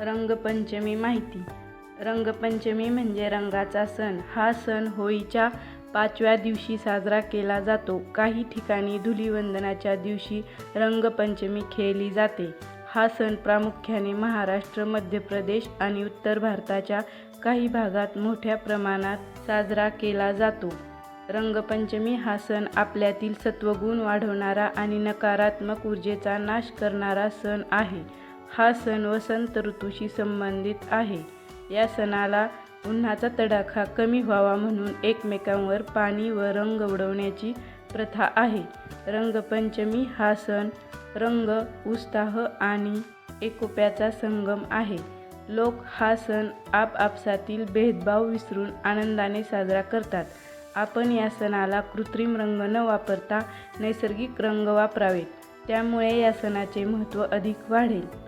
रंगपंचमी माहिती. रंगपंचमी म्हणजे रंगाचा सण. हा सण होळीच्या पाचव्या दिवशी साजरा केला जातो. काही ठिकाणी धुलीवंदनाच्या दिवशी रंगपंचमी खेळली जाते. हा सण प्रामुख्याने महाराष्ट्र मध्य प्रदेश आणि उत्तर भारताच्या काही भागात मोठ्या प्रमाणात साजरा केला जातो. रंगपंचमी हा सण आपल्यातील सत्वगुण वाढवणारा आणि नकारात्मक ऊर्जेचा नाश करणारा सण आहे. हा सण वसंत ऋतूशी संबंधित आहे. या सणाला उन्हाचा तडाखा कमी व्हावा म्हणून एकमेकांवर पाणी व रंग उडवण्याची प्रथा आहे. रंगपंचमी हा सण रंग उत्साह आणि एकोप्याचा संगम आहे. लोक हा सण आपापसातील भेदभाव विसरून आनंदाने साजरा करतात. आपण या सणाला कृत्रिम रंग न वापरता नैसर्गिक रंग वापरावेत. त्यामुळे या सणाचे महत्त्व अधिक वाढेल.